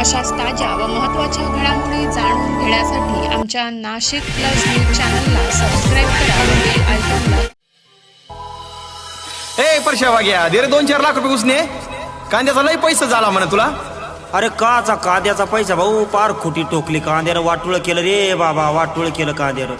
अशाच ताज्या व महत्त्वाच्या घडामोडी जाणून घेण्यासाठी आमच्या नाशिक प्लस न्यूज चॅनलला सबस्क्राईब करा व बेल आयकॉनला ए परशा वाग्या दे रे दोन चार लाख रुपये उसने. कांद्याचा लय पैसा झाला म्हणे तुला. अरे काचा कांद्याचा पैसा भाऊ पार खोटी टोकली कांद्यानं वाटुळ केलं रे बाबा वाटुळ केलं कांद्यानं.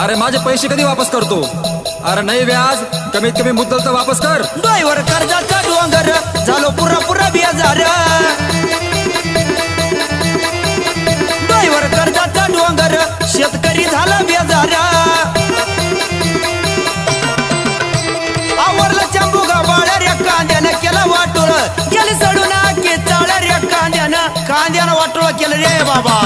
अरे माझे पैसे कधी वापस करतो? अरे नाही व्याज. कमीत कमी मुद्दल तर वापस कर. डोईवर कर्जाचा डोंगर. झालो पुरा पुरा बेजार डोईवर कर्जाचा डोंगर. शेतकरी झाला बेजार आवरला चंबू गाबाळ्या रे कांद्यानं केलं वाटोळ. गेली सडून आखे चाळ रे कांद्यानं. कांद्यानं वाटोळ केलं रे बाबा.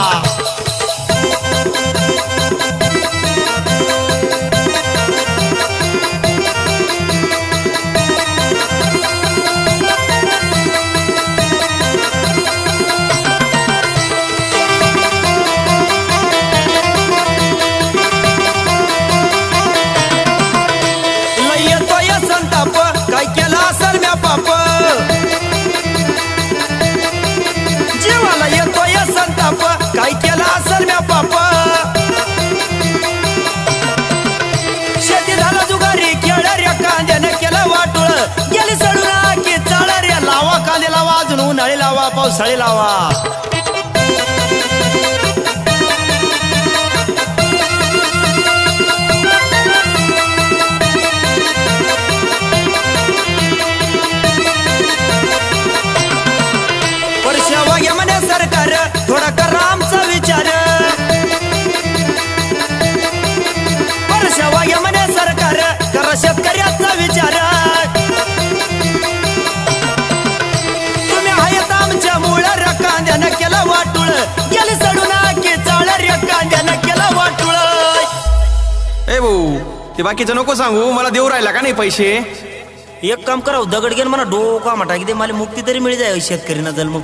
पावसाळी लावा. ते बाकीचं नको सांगू मला देऊ राहिला का नाही पैसे? एक काम करा दगड घेऊन मला डोका मटा की ते मला मुक्ती तरी मिळी जाय शेतकरीना जन्म